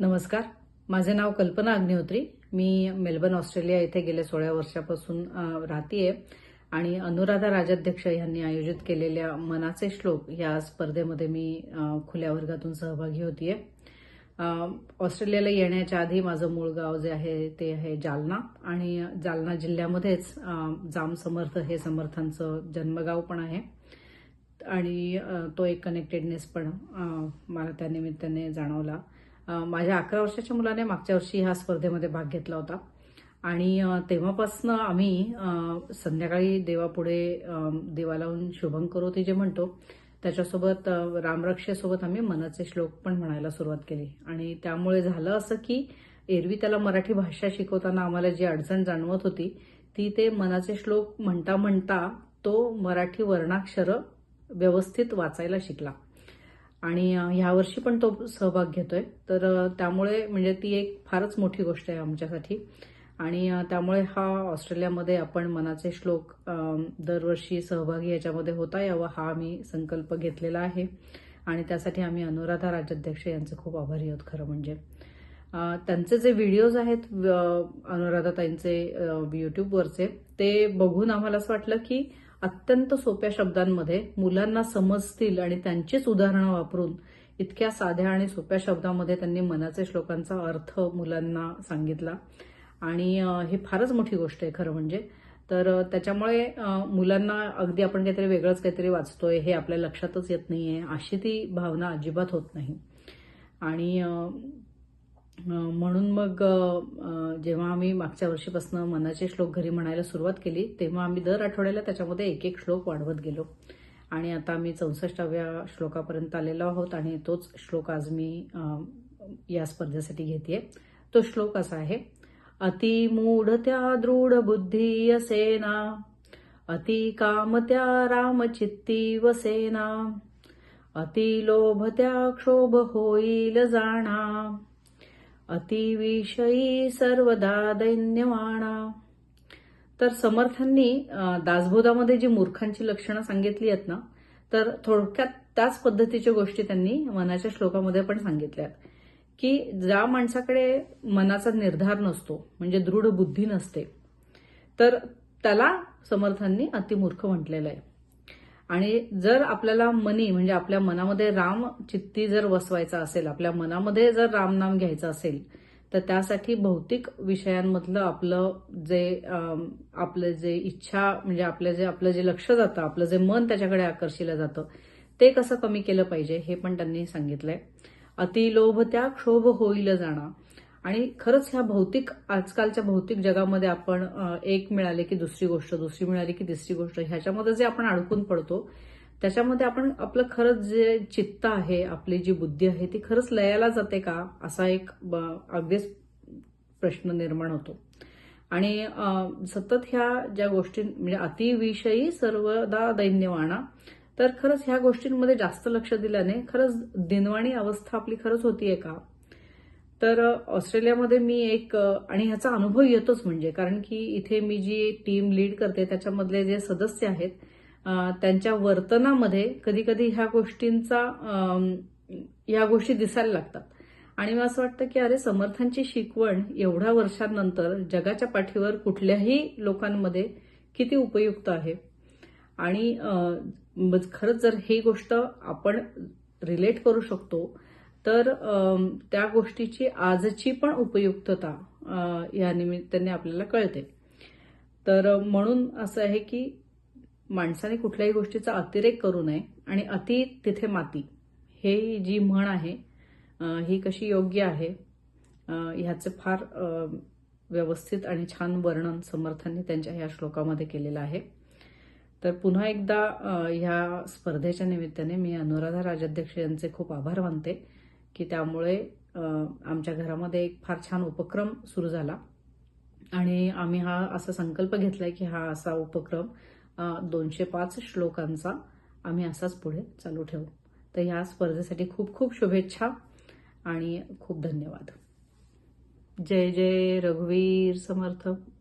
नमस्कार. माझे नाव कल्पना अग्निहोत्री. मी मेलबर्न ऑस्ट्रेलिया येथे गेल्या सोळा वर्षापासून राहतीये. आणि अनुराधा राजाध्यक्ष यांनी आयोजित केलेल्या मनाचे श्लोक या स्पर्धेमध्ये मी खुल्या वर्गातून सहभागी होतीये. ऑस्ट्रेलियाला येण्याच्या आधी माझं मूळ गाव जे आहे ते आहे जालना. आणि जालना जिल्ह्यामध्येच जाम समर्थ हे समर्थांचं जन्मगाव पण आहे. आणि तो एक कनेक्टेडनेस पण मला त्या निमित्ताने जाणवला. माझ्या अकरा वर्षाच्या मुलाने मागच्या वर्षी ह्या स्पर्धेमध्ये भाग घेतला होता. आणि तेव्हापासनं आम्ही संध्याकाळी देवापुढे अ, शुभं करो ते करोती जे म्हणतो त्याच्यासोबत रामरक्षेसोबत आम्ही मनाचे श्लोक पण म्हणायला सुरुवात केली. आणि त्यामुळे झालं असं की एरवी त्याला मराठी भाषा शिकवताना आम्हाला जी अडचण जाणवत होती ती ते मनाचे श्लोक म्हणता म्हणता तो मराठी वर्णाक्षर व्यवस्थित वाचायला शिकला. आणि ह्यावर्षी पण तो सहभाग घेतोय. तर त्यामुळे म्हणजे ती एक फारच मोठी गोष्ट आहे आमच्यासाठी. आणि त्यामुळे हा ऑस्ट्रेलियामध्ये आपण मनाचे श्लोक दरवर्षी सहभागी याच्यामध्ये होता यावा हा आम्ही संकल्प घेतलेला आहे. आणि त्यासाठी आम्ही अनुराधा राजाध्यक्ष यांचे खूप आभारी आहोत खरं म्हणजे. त्यांचे जे व्हिडिओज आहेत अनुराधाताईंचे यूट्यूबवरचे ते बघून आम्हाला असं वाटलं की अत्यंत सोप्या शब्दांमध्ये मुलांना समजतील आणि त्यांचीच उदाहरणं वापरून इतक्या साध्या आणि सोप्या शब्दामध्ये त्यांनी मनाचे श्लोकांचा अर्थ मुलांना सांगितला. आणि हे ही फारच मोठी गोष्ट आहे खरं म्हणजे. तर त्याच्यामुळे मुलांना अगदी आपण काहीतरी वेगळंच काहीतरी वाचतोय हे आपल्या लक्षातच येत नाहीये. अशी ती भावना अजिबात होत नाही. आणि म्हणून मग जेव्हा आम्ही मागच्या वर्षीपासून मनाचे श्लोक घरी म्हणायला सुरुवात केली तेव्हा आम्ही दर आठवड्याला त्याच्यामध्ये एक एक श्लोक वाढवत गेलो. आणि आता आम्ही चौसष्टाव्या श्लोकापर्यंत आलेलो आहोत आणि तोच श्लोक आज मी या स्पर्धेसाठी घेते तो श्लोक असा आहे अतिमूढत्या दृढ बुद्धी असेना अति कामत्या रामचित्ती वसेना अति लोभत्या क्षोभ होईल जाणा अतिविषयी सर्वदा दैन्यवाणा तर समर्थांनी दासबोधामध्ये जी मूर्खांची लक्षणं सांगितली आहेत ना तर थोडक्यात त्याच पद्धतीच्या गोष्टी त्यांनी मनाच्या श्लोकामध्ये पण सांगितल्या की ज्या माणसाकडे मनाचा निर्धार नसतो म्हणजे दृढ बुद्धी नसते तर त्याला समर्थांनी अतिमूर्ख म्हटलेलं आहे. आणि जर आपल्याला मनी म्हणजे आपल्या मनामध्ये राम चित्ती जर वसवायचा असेल आपल्या मनामध्ये जर रामनाम घ्यायचं असेल तर त्यासाठी भौतिक विषयांमधलं आपलं जे आपलं जे इच्छा म्हणजे आपलं जे आपलं जे लक्ष जातं आपलं जे मन त्याच्याकडे आकर्षिलं जातं ते कसं कमी केलं पाहिजे हे पण त्यांनी सांगितलंय. अतिलोभ त्या क्षोभ होईल जाणं. आणि खरंच ह्या भौतिक आजकालच्या भौतिक जगामध्ये आपण एक मिळाले की दुसरी गोष्ट दुसरी मिळाली की तिसरी गोष्ट ह्याच्यामध्ये जे आपण अडकून पडतो त्याच्यामध्ये आपण आपलं खरंच जे चित्त आहे आपली जी बुद्धी आहे ती खरंच लयाला जाते का? असा एक अगदीच प्रश्न निर्माण होतो. आणि सतत ह्या ज्या गोष्टी म्हणजे अतिविषयी सर्वदा दैन्यवाणा तर खरंच ह्या गोष्टींमध्ये जास्त लक्ष दिल्याने खरंच दिनवाणी अवस्था आपली खरंच होतीये का? तर ऑस्ट्रेलियामध्ये मी एक आणि ह्याचा अनुभव येतोच म्हणजे कारण की इथे मी जी टीम लीड करते त्याच्यामधले जे सदस्य आहेत त्यांच्या वर्तनामध्ये कधी कधी ह्या गोष्टींचा या ह्या गोष्टी दिसायला लागतात. आणि मला असं वाटतं की अरे समर्थांची शिकवण एवढ्या वर्षांनंतर जगाच्या पाठीवर कुठल्याही लोकांमध्ये किती उपयुक्त आहे? आणि खरंच जर ही गोष्ट आपण रिलेट करू शकतो तर त्या गोष्टीची आजची पण उपयुक्तता या निमित्ताने आपल्याला कळते. तर म्हणून असं आहे की माणसाने कुठल्याही गोष्टीचा अतिरेक करू नये आणि अति तिथे माती. हे जी म्हण आहे ही कशी योग्य आहे ह्याचं फार व्यवस्थित आणि छान वर्णन समर्थांनी त्यांच्या ह्या श्लोकामध्ये केलेलं आहे. तर पुन्हा एकदा ह्या स्पर्धेच्या निमित्ताने मी अनुराधा राजाध्यक्ष यांचे खूप आभार मानते. की त्यामुळे आमच्या घरामध्ये एक फार छान उपक्रम सुरू झाला. आणि आम्ही हा असा संकल्प घेतलाय की हा असा उपक्रम दोनशे पाच श्लोकांचा आम्ही असाच पुढे चालू ठेवू. तर ह्या स्पर्धेसाठी खूप खूप शुभेच्छा आणि खूप धन्यवाद. जय जय रघुवीर समर्थ.